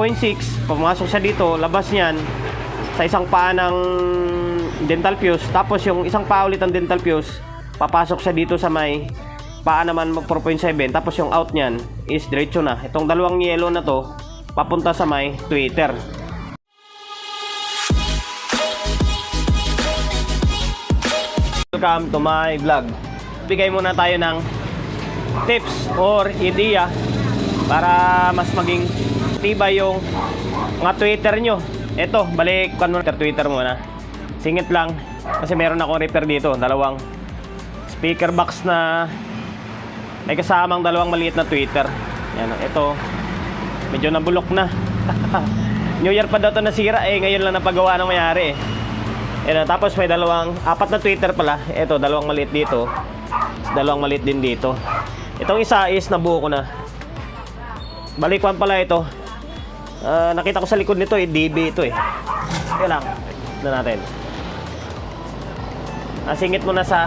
5.6, pumasok siya dito, labas niyan sa isang paa ng dental fuse. Tapos yung isang paa ulit ng dental fuse, papasok siya dito sa may paa naman mag 4.7. Tapos yung out niyan is diretso na. Itong dalawang yellow na to, papunta sa may Twitter. Welcome to my vlog. Bigay muna tayo ng tips or idea para mas maging tibay yung mga Twitter nyo. Ito, balik kan muna Twitter muna. Singit lang kasi meron akong repair dito, dalawang speaker box na may kasamang dalawang maliit na Twitter. Yan, ito medyo nabulok na. New Year pa daw to nasira eh, ngayon lang napagawa ng mayari eh. Yan, tapos may dalawang, apat na Twitter pala. Ito, dalawang maliit dito. Dalawang maliit din dito. Itong isa is nabuo ko na. Balikwan pala ito. Ah, nakita ko sa likod nito eh, DB ito eh. Kaya lang, na natin. Nasingit mo na sa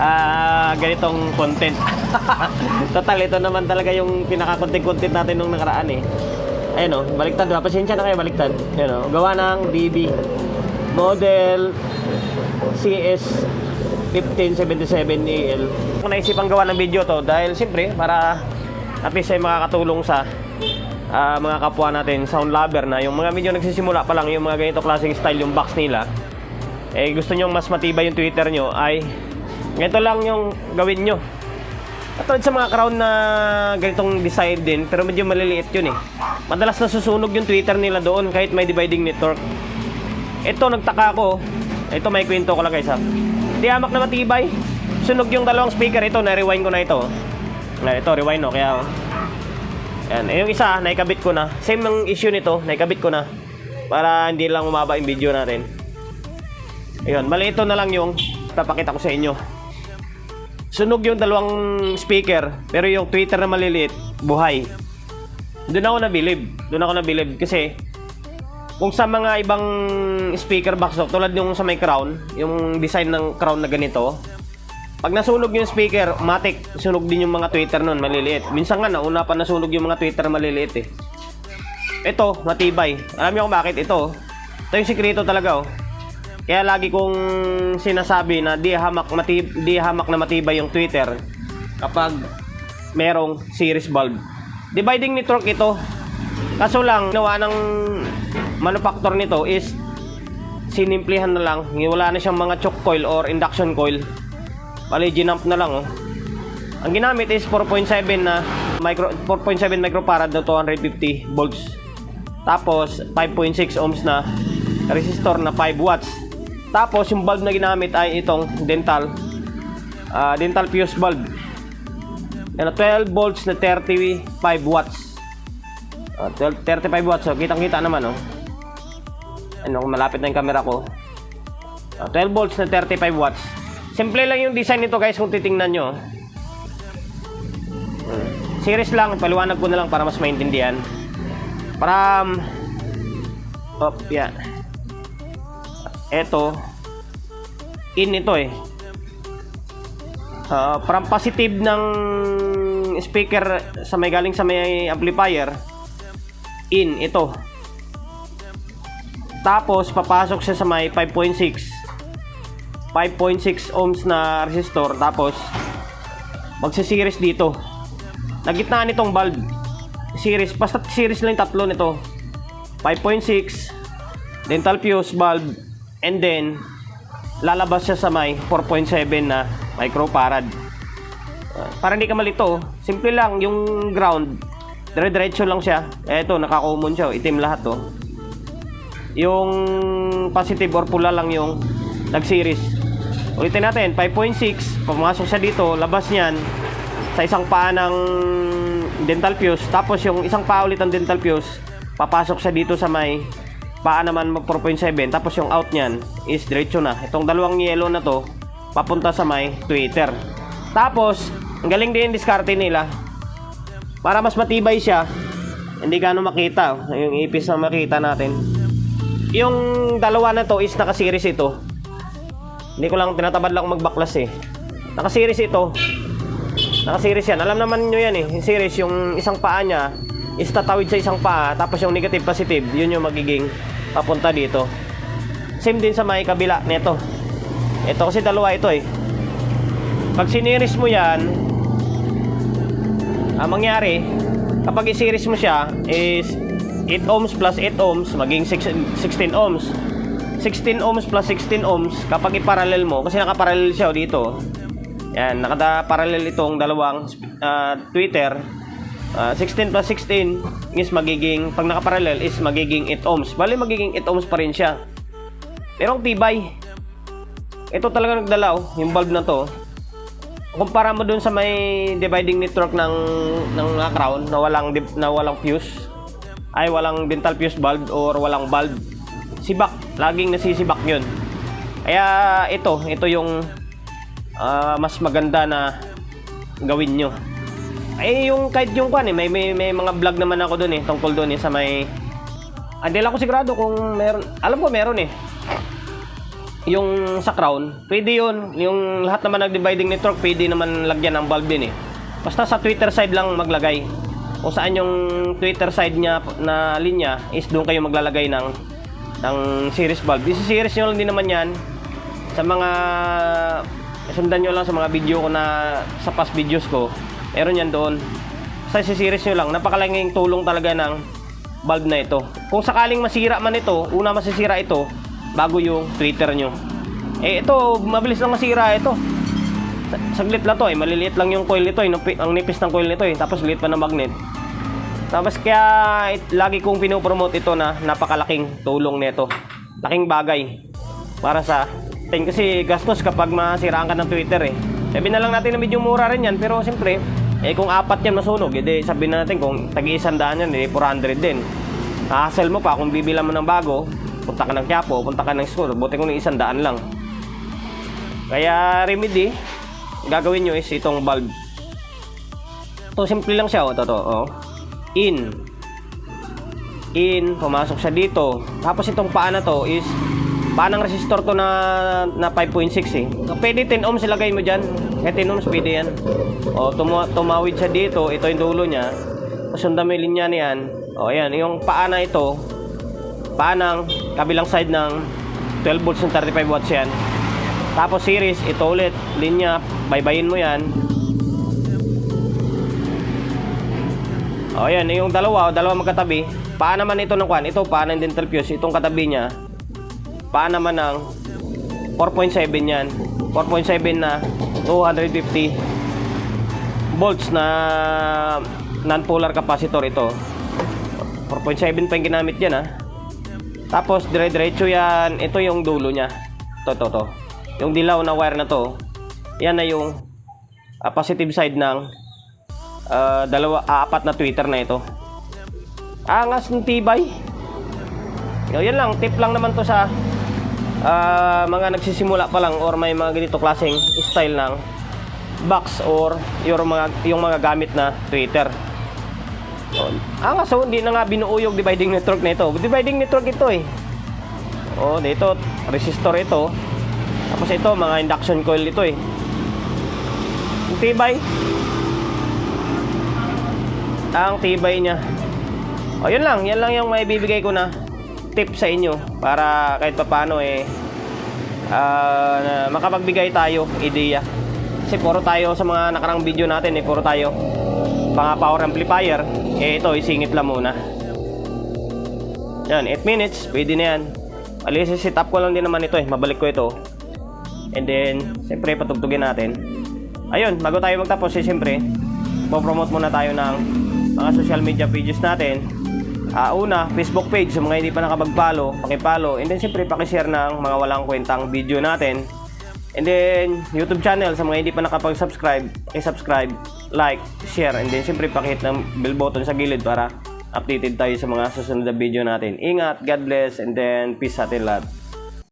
ah, ganitong content. Total, ito naman talaga yung pinaka-content-content natin nung nakaraan eh. Ayun oh, baliktad ba? Pasensya na kayo, baliktad. Ayun oh, gawa ng DB. Model CS 1577AL. Kung naisipang gawa ng video to dahil siyempre para at least ay makakatulong sa ah, mga kapwa natin sound lover na yung mga medyo nagsisimula pa lang yung mga ganito klaseng style yung box nila eh gusto nyo mas matibay yung Twitter nyo ay ganito lang yung gawin nyo Katulad sa mga crown na ganitong design din, pero medyo maliliit yun eh. Madalas nasusunog yung Twitter nila doon kahit may dividing network. Ito, nagtaka ako. Ito, may kwento ko lang guys ha. Di hamak na matibay. Sunog yung dalawang speaker. Ito, na-rewind ko na ito. Na, ito, rewind no. Kaya, yan. Eh, yung isa, naikabit ko na. Same ng issue nito, naikabit ko na. Para hindi lang umaba yung video natin. Ayun, mali ito na lang yung papakita ko sa inyo. Sunog yung dalawang speaker, pero yung Twitter na maliliit, buhay. Doon ako nabilib. Doon ako nabilib kasi kung sa mga ibang speaker box no, tulad yung sa may crown, yung design ng crown na ganito, pag nasunog yung speaker, matik, sunog din yung mga Twitter nun, maliliit. Minsan nga, nauna pa nasunog yung mga Twitter maliliit eh. Ito, matibay. Alam niyo kung bakit ito? Ito yung sikreto talaga oh. Kaya lagi kong sinasabi na di hamak, matib, di hamak na matibay yung Twitter kapag merong series bulb. Dividing network ito. Kaso lang, nawa ng manufacturer nito is sinimplihan na lang. Wala na siyang mga choke coil or induction coil. Bali, ginamp na lang oh. Ang ginamit is 4.7 na micro 4.7 microfarad na 250 volts. Tapos 5.6 ohms na resistor na 5 watts. Tapos yung bulb na ginamit ay itong dental ah, dental fuse bulb. Yan, 12 volts na 35 watts. Ah, 12, 35 watts. So, kitang-kita naman, oh. Ano, malapit na yung camera ko. Ah, 12 volts na 35 watts. Simple lang yung design nito, guys, kung titingnan nyo. Series lang, paliwanag ko na lang para mas maintindihan. Para um, Op, yan. Ito in ito eh. Ah, from positive ng speaker sa may galing sa may amplifier in ito. Tapos papasok siya sa may 5.6 5.6 ohms na resistor tapos magsi-series dito. Nagitnaan nitong bulb. Series, basta series lang tatlo nito. 5.6 dental fuse bulb and then lalabas siya sa may 4.7 na microfarad. Uh, para hindi ka malito, simple lang yung ground. Dire-diretso lang siya. Eto, naka-common siya, oh. itim lahat to. Yung positive or pula lang yung nag-series. Ulitin natin, 5.6, pumasok siya dito, labas niyan. Sa isang paa ng dental fuse. Tapos yung isang paa ulit ng dental fuse, papasok siya dito sa may paa naman mag 4.7 tapos yung out niyan is diretso na. Itong dalawang yellow na to papunta sa may Twitter tapos ang galing din diskarte nila. Para mas matibay siya hindi gano'ng makita. Yung ipis na makita natin. Yung dalawa na to is naka-series ito hindi ko lang tinatabad lang magbaklas eh naka-series ito naka-series yan alam naman nyo yan eh yung series yung isang paa niya is tatawid sa isang paa, tapos yung negative positive, yun yung magiging papunta dito. Same din sa may kabila nito. Ito kasi dalawa ito eh. Pag siniris mo yan, ang mangyari, kapag isiris mo siya is 8 ohms plus 8 ohms, maging 6 16 ohms. 16 ohms plus 16 ohms, kapag iparallel mo, kasi nakaparallel siya oh, dito. Yan, nakada-parallel itong dalawang ah, Twitter. Ah, 16 plus 16 is magiging, pag nakaparallel is magiging 8 ohms. Bali magiging 8 ohms pa rin siya. Pero ang tibay. Ito talaga nagdalaw, yung bulb na to. Kumpara mo dun sa may dividing network ng ng crown na walang na walang fuse ay walang dental fuse bulb or walang bulb. Sibak, laging nasisibak 'yun. Kaya ito, ito yung ah, mas maganda na gawin nyo. Eh yung kahit yung kwan eh, may, may, may mga vlog naman ako doon eh, tungkol doon eh sa may Ah, Hindi lang ako sigurado kung meron. Alam ko meron eh. Yung sa crown, pwede yun. Yung lahat naman nag-dividing network, pwede naman lagyan ng bulb din eh. Basta sa Twitter side lang maglagay. Kung saan yung Twitter side niya na linya is doon kayo maglalagay ng ng series bulb. Isi-series nyo lang din naman yan sa mga sundan nyo lang sa mga video ko na sa past videos ko. Meron yan doon. Sa isi-series nyo lang, napakalaking tulong talaga ng bulb na ito. Kung sakaling masira man ito, una masisira ito bago yung Twitter nyo. Eh ito, mabilis lang masira ito. Sa- Saglit lang to eh, maliliit lang yung coil nito eh, ang nipis ng coil nito eh, tapos liit pa ng magnet. Tapos kaya it, lagi kong pinopromote ito na napakalaking tulong nito. Laking bagay para sa atin kasi gastos kapag masiraan ka ng Twitter eh. Sabi na lang natin na medyo mura rin yan pero siyempre eh kung apat yan masunog, edi sabihin na natin kung tagi isandaan yan, eh 400 din. Hassle mo pa kung bibilan mo ng bago, punta ka ng Quiapo, punta ka ng school, buti kung isang daan lang. Kaya remedy, gagawin nyo is itong bulb. Ito, simple lang siya, oh, ito, to, oh. In. In, pumasok siya dito. Tapos itong paa na to is, paa ng resistor to na, na 5.6 eh. Pwede 10 ohms ilagay mo dyan. Kahit 10 ohms, pwede yan. O, tuma- tumawid siya dito, ito yung dulo niya. Sundan mo yung linya niyan. O, ayan, yung paa na ito, paa ng kabilang side ng 12 volts ng 35 watts yan. Tapos series, ito ulit, linya, baybayin mo yan. O yan, yung dalawa, dalawa magkatabi. Paa naman ito ng kwan, ito paa ng dental fuse, itong katabi niya. Paa naman ng 4.7 yan. 4.7 na 250 volts na non-polar capacitor ito. 4.7 pa yung ginamit yan ha. Tapos dire-diretso yan, ito yung dulo niya. To, to, to. Yung dilaw na wire na to, yan na yung ah, positive side ng ah, dalawa, ah, apat na Twitter na ito. Angas ng tibay. Yo, yan lang, tip lang naman to sa ah, mga nagsisimula pa lang or may mga ganito klaseng style ng box or yung mga yung mga gamit na Twitter. Oh, angas so hindi na nga binuo yung dividing network nito. Dividing network ito eh. Oh, dito resistor ito. Tapos ito mga induction coil ito eh. Ang tibay. Ang tibay niya. O yun lang, yan lang yung may bibigay ko na tip sa inyo para kahit papaano eh ah, na makapagbigay tayo ideya. Kasi puro tayo sa mga nakarang video natin eh, puro tayo mga power amplifier. Eh ito, isingit lang muna. Yan, 8 minutes, pwede na yan. Alis, set up ko lang din naman ito eh, mabalik ko ito. And then, siyempre patugtugin natin. Ayun, bago tayo magtapos, eh, siyempre, promote muna tayo ng mga social media pages natin. Ah, una, Facebook page, sa mga hindi pa nakapag-follow, paki-follow. And then, siyempre, paki-share ng mga walang kwentang video natin. And then, YouTube channel, sa mga hindi pa nakapag-subscribe, i-subscribe, like, share, and then, siyempre, pakihit ng bell button sa gilid para updated tayo sa mga susunod na video natin. Ingat, God bless, and then, peace sa atin lahat.